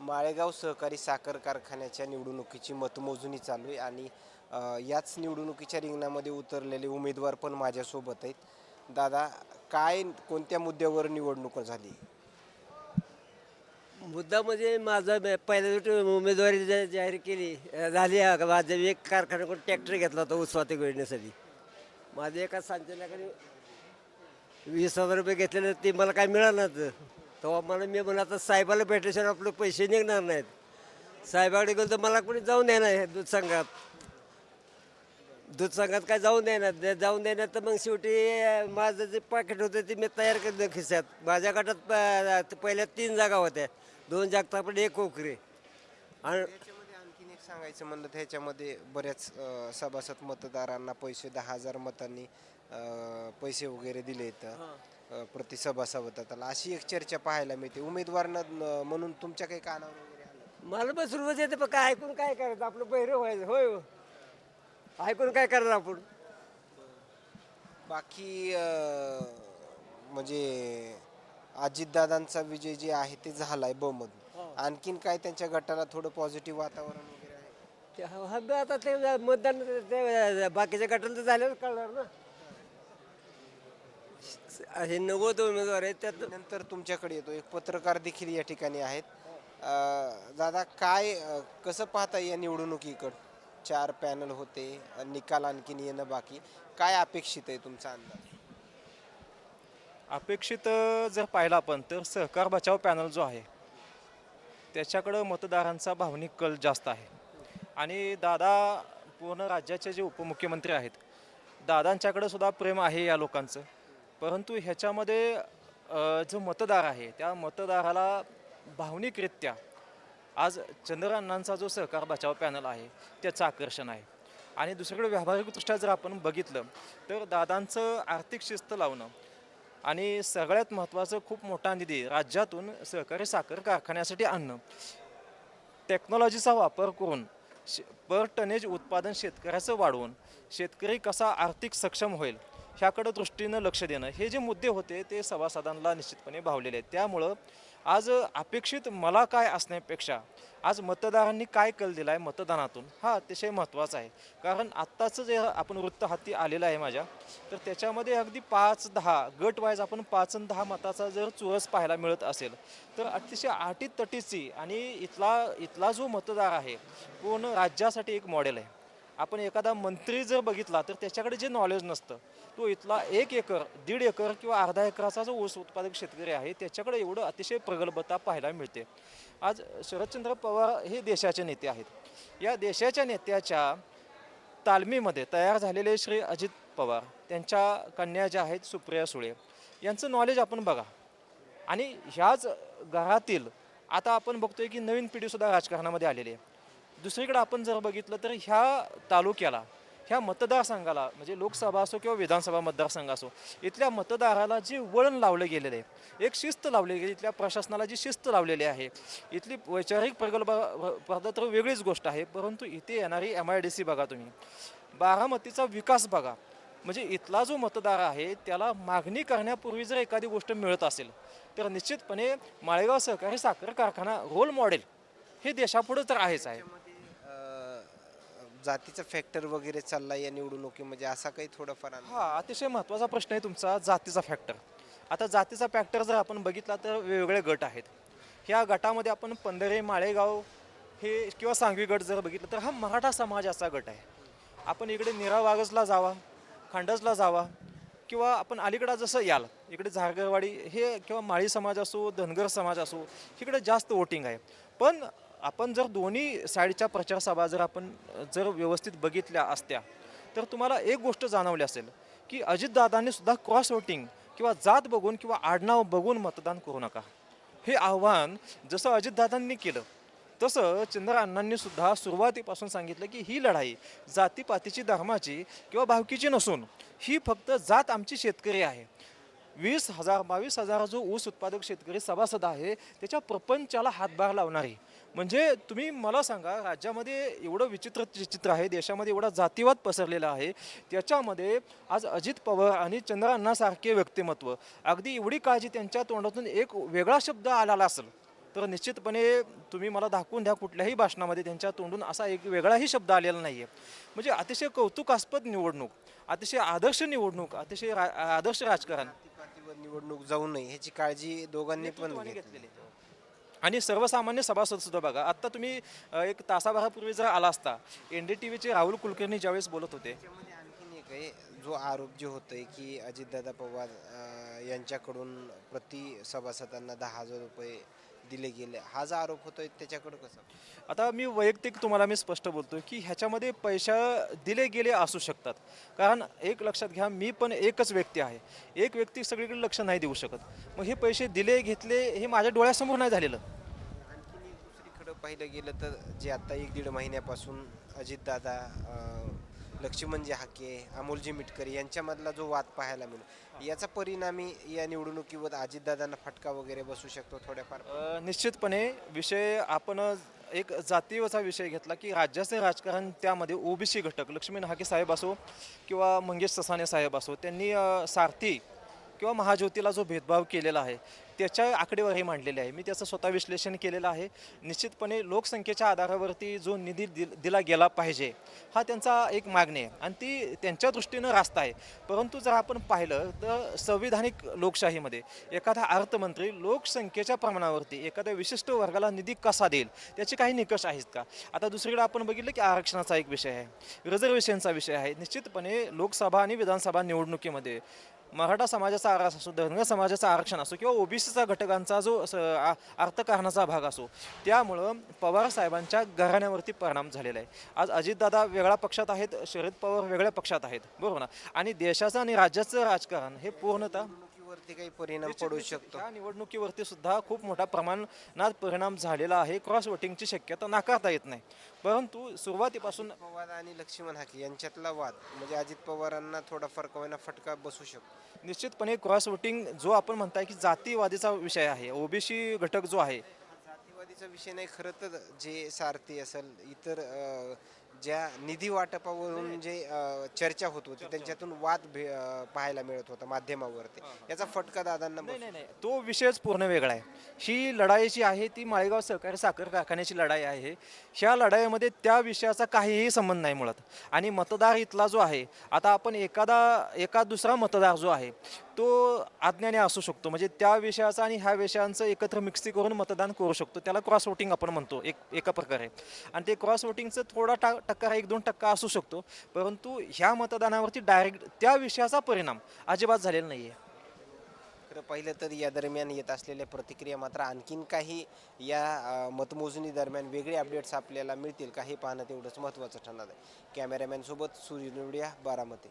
माळेगाव सहकारी साखर कारखान्याच्या निवडणुकीची मतमोजणी चालू आहे आणि याच निवडणुकीच्या रिंगणामध्ये उतरलेले उमेदवार पण माझ्यासोबत आहेत. दादा काय कोणत्या मुद्द्यावर निवडणूक झाली? मुद्दा म्हणजे माझा पहिल्या दिवशी उमेदवारी जाहीर केली झाली. माझ्या एक कारखान्याकडून ट्रॅक्टर घेतला होता उस्वाते योजनेसाठी. माझ्या एका संचालकाने वीस हजार रुपये घेतलेले ते मला काय मिळालं नव्हतं. तेव्हा मला मी म्हणलं आता साहेबाला भेटल्याशिवाय आपले पैसे निघणार नाहीत. साहेबाकडे गेलो तर मला कोणी जाऊन देणार दूध संघात. दूध संघात काय जाऊन देणार? जाऊन देणार तर मग शेवटी माझं जे पाकिट होतं ते मी तयार केलं खिशात. माझ्या गटात पहिल्या तीन जागा होत्या. दोन जागता पण एक कोकरी. आणि आणखीन एक सांगायचं म्हणलं तर ह्याच्यामध्ये बऱ्याच सभासद मतदारांना पैसे दहा हजार मतांनी पैसे वगैरे दिले इथं प्रति सभासदाला अशी एक चर्चा पाहायला मिळते. उमेदवार न- म्हणून तुमच्या काही कानावर वगैरे आलं? मला पण सुरुवात येते पण काय ऐकून काय करायचं? आपलं पहिरं व्हायचं. होय हो. ऐकून काय करणार आपण? बाकी अ, म्हणजे अजितदादांचा विजय जे आहे ते झालाय बहुमत. आणखीन काय त्यांच्या गटाला थोडं पॉझिटिव्ह वातावरण वगैरे आहे? ते हा- हा आता ते मतदान ते बाकीच्या गटाला तर झाल्यावर कळणार ना. हे नव्वद उमेदवार आहेत त्यात नंतर तुमच्याकडे येतो. एक पत्रकार देखील या ठिकाणी आहेत. अ, दादा काय अ, कसं पाहता या निवडणुकीकडं? चार पॅनल होते अ, निकाल आणखीन येणं बाकी. काय अपेक्षित आहे तुमचा अंदाज? अपेक्षित अ, जर पाहिलं आपण तर सहकार बचाव पॅनल जो आहे त्याच्याकडं मतदारांचा भावनिक कल जास्त आहे. आणि दादा पूर्ण राज्याचे जे उपमुख्यमंत्री आहेत दादांच्याकडं सुद्धा प्रेम आहे या लोकांचं. परंतु ह्याच्यामध्ये जो मतदार आहे त्या मतदाराला भावनिकरित्या आज चंद्रअण्णांचा जो सहकार बचाव पॅनल आहे त्याचं आकर्षण आहे. आणि दुसरीकडे व्यावहारिकदृष्ट्या जर आपण बघितलं तर दादांचं आर्थिक शिस्त लावणं आणि सगळ्यात महत्त्वाचं खूप मोठा निधी राज्यातून सहकारी साखर कारखान्यासाठी आणणं टेक्नॉलॉजीचा वापर करून शे पर टनेज उत्पादन शेतकऱ्याचं वाढवून शेतकरी कसा आर्थिक सक्षम होईल ह्याकडं दृष्टीनं लक्ष देणं. हे जे मुद्दे होते ते सभासदांना निश्चितपणे भावलेले आहेत. त्यामुळं आज अपेक्षित मला काय असण्यापेक्षा आज मतदारांनी काय कल दिला आहे मतदानातून हा अतिशय महत्त्वाचा आहे. कारण आत्ताचं जे आपण वृत्त हाती आलेलं आहे माझ्या तर त्याच्यामध्ये अगदी पाच दहा गट वाईज आपण पाच आणि दहा मताचा जर चुरस पाहायला मिळत असेल तर अतिशय आटीतटीची आणि इथला इथला जो मतदार आहे पूर्ण राज्यासाठी एक मॉडेल आहे. आपण एखादा मंत्री जर बघितला तर त्याच्याकडे जे नॉलेज नसतं तो इथला एक एकर दीड एकर किंवा अर्धा एकराचा जो ऊस उत्पादक शेतकरी आहे त्याच्याकडे एवढं अतिशय प्रगल्भता पाहायला मिळते. आज शरदचंद्र पवार हे देशाचे नेते आहेत. या देशाच्या नेत्याच्या तालमीमध्ये तयार झालेले श्री अजित पवार त्यांच्या कन्या ज्या आहेत सुप्रिया सुळे यांचं नॉलेज आपण बघा. आणि ह्याच घरातील आता आपण बघतोय की नवीन पिढीसुद्धा राजकारणामध्ये आलेली आहे. दुसरीकडे आपण जर बघितलं तर ह्या तालुक्याला ह्या मतदारसंघाला म्हणजे लोकसभा असो किंवा विधानसभा मतदारसंघ असो इथल्या मतदाराला जे वळण लावलं गेलेलं आहे एक शिस्त लावली गेली इथल्या प्रशासनाला जी शिस्त लावलेली आहे इथली वैचारिक प्रगल्भ स्पर्धा तर वेगळीच गोष्ट आहे परंतु इथे येणारी एम आय डी सी बघा तुम्ही. बारामतीचा विकास बघा. म्हणजे इथला जो मतदार आहे त्याला मागणी करण्यापूर्वी जर एखादी गोष्ट मिळत असेल तर निश्चितपणे माळेगाव सहकारी साखर कारखाना रोल मॉडेल हे देशापुढे तर आहेच आहे. जातीचा फॅक्टर वगैरे चालला या निवडणुकीमध्ये म्हणजे असा काही थोडाफार अंदाज? हा अतिशय महत्त्वाचा प्रश्न आहे तुमचा जातीचा फॅक्टर आता जातीचा फॅक्टर जर आपण बघितला तर वेगवेगळे गट आहेत. ह्या गटामध्ये आपण पंधरे माळेगाव हे किंवा सांगवी गट जर बघितलं तर हा मराठा समाजाचा गट आहे. आपण इकडे निरा वागजला जावा खांडजला जावा किंवा आपण अलीकडं जसं याल इकडे झारगरवाडी हे किंवा माळी समाज असो धनगर समाज असो इकडे जास्त वोटिंग आहे. पण आपण जर दोन्ही साईडच्या प्रचार सभा जर आपण जर व्यवस्थित बघितल्या असत्या तर तुम्हाला एक गोष्ट जाणवली असेल की अजितदादांनी सुद्धा क्रॉस वोटिंग किंवा जात बघून किंवा आडनाव बघून मतदान करू नका. हे आव्हान जसं अजितदादांनी केलं तसं चंद्र सुद्धा सुरुवातीपासून सांगितलं की ही लढाई जातीपातीची धर्माची किंवा भावकीची नसून ही फक्त जात आमची शेतकरी आहे. वीस हजार बावीस हजार जो ऊस उत्पादक शेतकरी सभासद आहे त्याच्या प्रपंचाला हातभार लावणारी म्हणजे तुम्ही मला सांगा राज्यामध्ये एवढं विचित्र चित्र आहे देशामध्ये एवढा जातीवाद पसरलेला आहे त्याच्यामध्ये आज अजित पवार आणि चंद्र अण्णासारखे व्यक्तिमत्व. अगदी एवढी काळजी त्यांच्या तोंडातून एक वेगळा शब्द आलेला असेल तर निश्चितपणे तुम्ही मला दाखवून द्या कुठल्याही भाषणामध्ये त्यांच्या तोंडून असा एक वेगळाही शब्द आलेला नाही आहे म्हणजे अतिशय कौतुकास्पद निवडणूक अतिशय आदर्श निवडणूक अतिशय रा आदर्श राजकारण. निवडणूक जाऊ नये ह्याची काळजी दोघांनी पण घेतलेली आणि सर्वसामान्य सभासद सुद्धा बघा. आत्ता तुम्ही एक तासाभरापूर्वी जर आला असता एन डी टी व्हीचे राहुल कुलकर्णी ज्यावेळेस बोलत होते. आणखीन एक आहे जो आरोप जे होतोय की अजितदादा पवार यांच्याकडून प्रति सभासदांना दहा हजार रुपये दिले गेले. हा जो आरोप होतोय त्याच्याकडे कसं? आता मी वैयक्तिक तुम्हाला मी स्पष्ट बोलतो की ह्याच्यामध्ये पैसा दिले गेले असू शकतात. कारण एक लक्षात घ्या मी पण एकच व्यक्ती आहे. एक व्यक्ती सगळीकडे लक्ष नाही देऊ शकत. मग हे पैसे दिले घेतले हे माझ्या डोळ्यासमोर नाही झालेलं. आणखीन एक दुसरीकडं पाहिलं गेलं तर जे आता एक दीड महिन्यापासून अजितदादा अं, लक्ष्मणजी म्हणजे हाके अमोलजी मिटकरी यांच्यामधला जो वाद पाहायला मिळतो याचा परिणामी या निवडणुकीवर अजितदादांना फटका वगैरे बसू शकतो थोड्याफार? निश्चितपणे विषय आपण एक जातीवचा विषय घेतला की राज्याचे राजकारण त्यामध्ये ओबीसी घटक लक्ष्मी हाके साहेब असो किंवा मंगेश ससाने साहेब असो त्यांनी सारथी किंवा महाज्योतीला जो भेदभाव केलेला आहे त्याच्या आकडेवारी मांडलेली आहे. मी त्याचं स्वतः विश्लेषण केलेलं आहे. निश्चितपणे लोकसंख्येच्या आधारावरती जो निधी दिला गेला पाहिजे हा त्यांचा एक मागणी आहे. आणि ती त्यांच्या दृष्टीनं रास्त आहे. परंतु जर आपण पाहिलं तर संविधानिक लोकशाहीमध्ये एखादा अर्थमंत्री लोकसंख्येच्या प्रमाणावरती एखाद्या विशिष्ट वर्गाला निधी कसा देईल त्याचे काही निकष आहेत का? आता दुसरीकडे आपण बघितलं की आरक्षणाचा एक विषय आहे. रिझर्वेशनचा विषय आहे. निश्चितपणे लोकसभा आणि विधानसभा निवडणुकीमध्ये मराठा समाजाचा आरक्षण असो धनगर समाजाचं आरक्षण असो किंवा ओबीसीचा घटकांचा जो आ- अर्थकारणाचा भाग असो त्यामुळं पवार साहेबांच्या घराण्यावरती परिणाम झालेला आहे. आज अजितदादा वेगळ्या पक्षात आहेत शरद पवार वेगळ्या पक्षात आहेत बरोबर ना? आणि देशाचं आणि राज्याचं राजकारण हे पूर्णतः निवडणुकीवरती काही परिणाम पडू शकतो. या निवडणुकीवरती सुद्धा खूप मोठ्या प्रमाणात परिणाम झालेला आहे. क्रॉस वोटिंगची शक्यता नाकारता येत नाही. परंतु सुरुवातीपासून पवार आणि लक्ष्मण हाके यांच्यातला वाद म्हणजे अजित पवारांना थोडाफार कवयना फटका बसू शकतो. निश्चितपणे क्रॉस वोटिंग जो आपण म्हणताय की जातीवादीचा विषय आहे. ओबीसी घटक जो आहे. जातीवादीचा विषय नाही खरं तर जे सारथी असेल इतर ज्या निधी वाटपावरून जे अ, चर्चा होत होती त्यांच्यातून वाद पाहायला मिळत होता माध्यमावरती. याचा फटका दादांना नाही बसू. नाही नाही. तो विषयच पूर्ण वेगळा आहे. ही लढाई जी आहे ती माळेगाव सहकारी साखर कारखान्याची लढाई आहे. ह्या लढाईमध्ये त्या विषयाचा काहीही संबंध नाही मुळात. आणि मतदार इथला जो आहे आता आपण एखादा एका दुसरा मतदार जो आहे तो अज्ञानी असू शकतो. म्हणजे त्या विषयाचा आणि ह्या विषयांचं एकत्र मिक्सी करून मतदान करू शकतो. त्याला क्रॉस वोटिंग आपण म्हणतो. एक एका प्रकारे. आणि ते क्रॉस वोटिंगचं थोडा टा टक्का एक दोन टक्का असू शकतो. परंतु ह्या मतदानावरती डायरेक्ट त्या विषयाचा परिणाम अजिबात झालेला नाही आहे खरं पाहिलं तर या दरम्यान येत असलेल्या प्रतिक्रिया मात्र आणखीन काही या मतमोजणी दरम्यान वेगळे अपडेट्स आपल्याला मिळतील काही पाहणं तेवढंच महत्त्वाचं ठरणार आहे. कॅमेरामॅनसोबत सूर्य निवडिया बारामती.